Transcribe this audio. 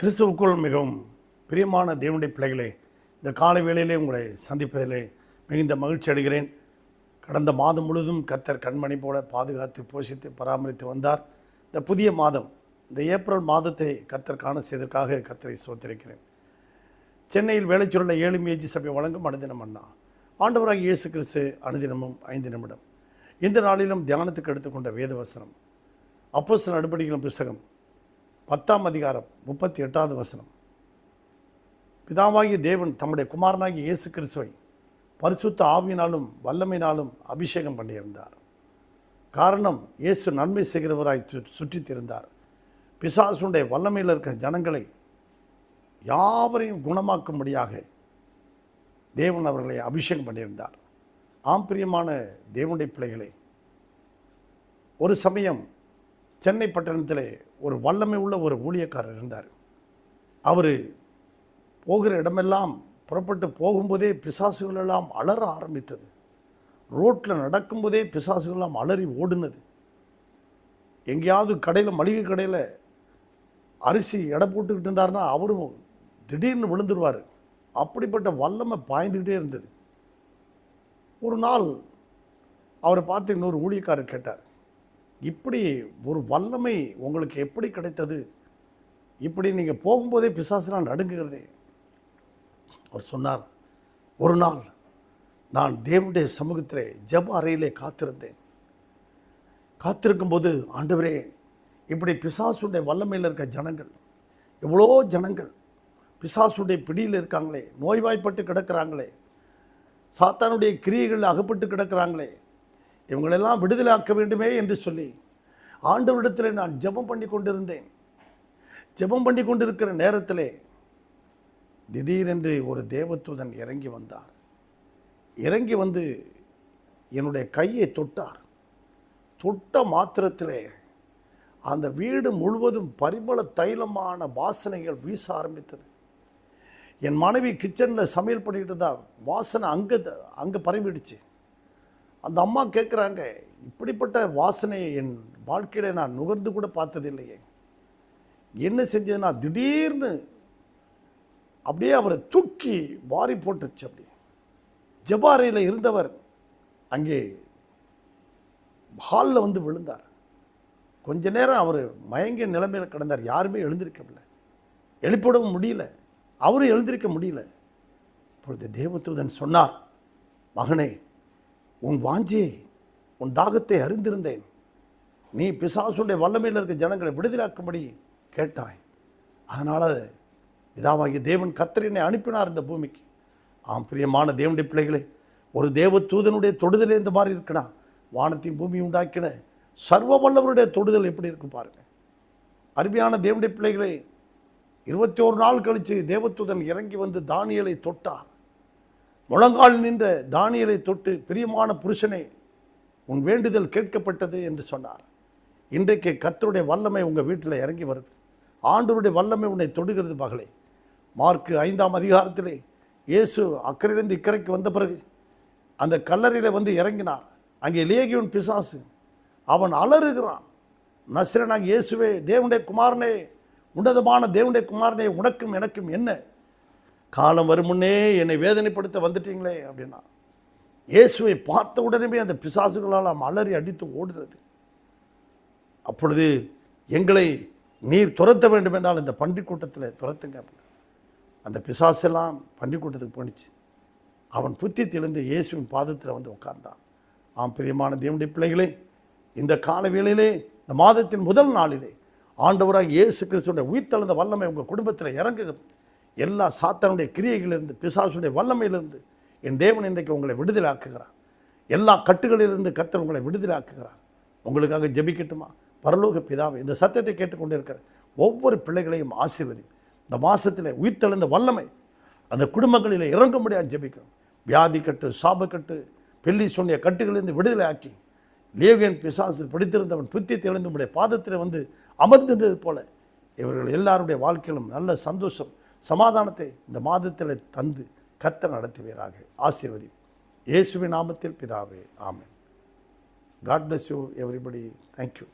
கிறிஸ்துவுக்குள் மிகவும் பிரியமான தேவனுடைய பிள்ளைகளே இந்த காலை வேளையிலே உங்களை சந்திப்பதிலே மிகுந்த மகிழ்ச்சி அடைகிறேன். கடந்த மாதம் முழுவதும் கர்த்தர் கண்மணி போல பாதுகாத்து போஷித்து பராமரித்து வந்தார். இந்த புதிய மாதம் இந்த ஏப்ரல் மாதத்தை கர்த்தர் காண செய்ததற்காக கர்த்தரை சோத்திருக்கிறேன் சென்னையில் வேலைச்சொல்ல ஏழு மேஜி சபை வழங்கும் அனுதினம் அண்ணா. ஆண்டவராக இயேசு கிறிஸ்து அனுதினமும் ஐந்து நிமிடம். இந்த நாளிலும் தியானத்துக்கு எடுத்துக்கொண்ட வேதவசனம் அப்போஸ்தலர் நடவடிக்கைகளும் புஸ்தகம் பத்தாம் அதிகாரம் முப்பத்தி எட்டாவது வசனம். பிதாவாகிய தேவன் தம்முடைய குமாரனாகிய இயேசு கிறிஸ்துவை பரிசுத்த ஆவியினாலும் வல்லமையினாலும் அபிஷேகம் பண்ணியிருந்தார் காரணம் இயேசு நன்மை செய்கிறவராய் சு- சுற்றித் திருந்தார் பிசாசுடைய வல்லமையில் இருக்கிற ஜனங்களை யாவரையும் குணமாக்கும்படியாக தேவன் அவர்களை அபிஷேகம் பண்ணியிருந்தார். ஆம் பிரியமான தேவனுடைய பிள்ளைகளே ஒரு சமயம் சென்னை பட்டணத்தில் ஒரு வல்லமை உள்ள ஒரு ஊழியக்காரர் இருந்தார். அவர் போகிற இடமெல்லாம் புறப்பட்டு போகும்போதே பிசாசுகளெல்லாம் அலற ஆரம்பித்தது. ரோட்டில் நடக்கும்போதே பிசாசுகள்லாம் அலறி ஓடுனது. எங்கேயாவது கடையில் மளிகை கடையில் அரிசி எடை போட்டுக்கிட்டு இருந்தாருன்னா அவரும் திடீர்னு விழுந்துருவார். அப்படிப்பட்ட வல்லமை பாய்ந்துக்கிட்டே இருந்தது. ஒரு நாள் அவரை பார்த்து இன்னொரு ஊழியக்காரர் கேட்டார். இப்படி ஒரு வல்லமை உங்களுக்கு எப்படி கிடைத்தது? இப்படி நீங்கள் போகும்போதே பிசாசுலாம் நடுங்குகிறதே. அவர் சொன்னார் ஒரு நாள் நான் தேவனுடைய சமூகத்திலே ஜப அறையிலே காத்திருந்தேன். காத்திருக்கும்போது ஆண்டவரே இப்படி பிசாசுடைய வல்லமையில் இருக்க ஜனங்கள் எவ்வளோ ஜனங்கள் பிசாசுடைய பிடியில் இருக்காங்களே நோய்வாய்ப்பட்டு கிடக்கிறாங்களே சாத்தானுடைய கிரியைகளில் அகப்பட்டு கிடக்கிறாங்களே இவங்களெல்லாம் விடுதலாக்க வேண்டுமே என்று சொல்லி ஆண்டவரிடத்தில் நான் ஜெபம் பண்ணி கொண்டிருந்தேன். ஜெபம் பண்ணி கொண்டிருக்கிற நேரத்திலே திடீரென்று ஒரு தேவதூதன் இறங்கி வந்தார். இறங்கி வந்து என்னுடைய கையை தொட்டார். தொட்ட மாத்திரத்திலே அந்த வீடு முழுவதும் பரிமள தைலமான வாசனைகள் வீச ஆரம்பித்தது. என் மனைவி கிச்சனில் சமையல் பண்ணிக்கிட்டு இருந்தால் வாசனை அங்கே அங்கே பரவிடுச்சு. அந்த அம்மா கேட்குறாங்க இப்படிப்பட்ட வாசனையை என் வாழ்க்கையில் நான் நுகர்ந்து கூட பார்த்ததில்லையே. என்ன செஞ்சதுன்னா திடீர்னு அப்படியே அவரை தூக்கி வாரி போட்டுச்சு அப்படி. ஜபாரையில் இருந்தவர் அங்கே ஹாலில் வந்து விழுந்தார். கொஞ்ச நேரம் அவர் மயங்கிய நிலைமையில் கிடந்தார். யாருமே எழுந்திருக்கவில்லை. எழுப்பிடவும் முடியல. அவரும் எழுந்திருக்க முடியல. இப்பொழுது தேவதூதன் சொன்னார் மகனே உன் வாஞ்சியை உன் தாகத்தை அறிந்திருந்தேன். நீ பிசாசுடைய வல்லமையில் இருக்க ஜனங்களை விடுதலாக்கும்படி கேட்டாய். அதனால் இதாவாகிய தேவன் கத்தரினை அனுப்பினார் இந்த பூமிக்கு. ஆம் பிரியமான தேவனுடைய பிள்ளைகளே ஒரு தேவ தூதனுடைய தொடுதலே இந்த மாதிரி இருக்கனா வானத்தையும் பூமியும் உண்டாக்கின சர்வ வல்லவருடைய தொடுதல் எப்படி இருக்கு பாருங்கள் அருமையான தேவனுடைய பிள்ளைகளே இருபத்தி ஒரு நாள் கழித்து தேவத்துதன் இறங்கி வந்து தானியலை தொட்டார். முழங்கால் நின்ற தானியலை தொட்டு பிரியமான புருஷனே உன் வேண்டுதல் கேட்கப்பட்டது என்று சொன்னார். இன்றைக்கு கத்தருடைய வல்லமை உங்கள் வீட்டில் இறங்கி வருது. ஆண்டவருடைய வல்லமை உன்னை தொடுகிறது பகலே மார்க்கு ஐந்தாம் அதிகாரத்திலே இயேசு அக்கறையிலிருந்து இக்கரைக்கு வந்த பிறகு அந்த கல்லறையில் வந்து இறங்கினார். அங்கே லேகியோன் பிசாசு அவன் அலறுகிறான். நசிரனாக இயேசுவே தேவனுடைய குமாரனே உன்னதமான தேவனுடைய குமாரனே உனக்கும் எனக்கும் என்ன? காலம் வரும் முன்னே என்னை வேதனைப்படுத்த வந்துட்டீங்களே அப்படின்னா இயேசுவை பார்த்த உடனே அந்த பிசாசுகளால் அலறி அடித்து ஓடுறது. அப்பொழுது எங்களை நீர் துரத்த வேண்டும் என்றால் இந்த பன்றிக்கூட்டத்தில் துரத்துங்க அந்த பிசாசெல்லாம் பன்றிக்கூட்டத்துக்கு போணுச்சு அவன் புத்தி தெளிந்து இயேசுவின் பாதத்தில் வந்து உட்கார்ந்தான். ஆம் பிரியமான தேவனுடைய பிள்ளைகளே இந்த கால வேளையிலே இந்த மாதத்தின் முதல் நாளிலே ஆண்டவராக இயேசு கிறிஸ்துடைய உயிர்த்தளந்த வல்லமை உங்கள் குடும்பத்தில் இறங்குகிறது. எல்லா சாத்தனுடைய கிரியைகளிலிருந்து பிசாசுடைய வல்லமையிலிருந்து என் தேவன் இன்றைக்கு உங்களை விடுதலாக்குகிறார் எல்லா கட்டுகளிலிருந்து கர்த்தர் உங்களை விடுதலாக்குகிறார் உங்களுக்காக ஜெபிக்கட்டுமா? பரலோக பிதாவை இந்த சத்தியத்தை கேட்டுக்கொண்டிருக்கிற ஒவ்வொரு பிள்ளைகளையும் ஆசீர்வதி இந்த மாதத்தில் உயிர்த்தெழுந்த வல்லமை அந்த குடும்பங்களில் இறங்கும்படியாக ஜெபிக்கிறோம். வியாதி கட்டு சாபக்கட்டு பெல்லி சொன்னிய கட்டுகளிலிருந்து விடுதலை ஆக்கி லேவியன் பிசாசு பிடித்திருந்தவன் புத்தி தெளிந்து உடைய பாதத்தில் வந்து அமர்ந்திருந்தது போல இவர்கள் எல்லாருடைய வாழ்க்கையிலும் நல்ல சந்தோஷம் சமாதானத்தை இந்த மாதத்தில் தந்து கத்த நடத்துவீராக. ஆசீர்வதி இயேசுவின் நாமத்தில் பிதாவே ஆமேன். God bless you everybody thank you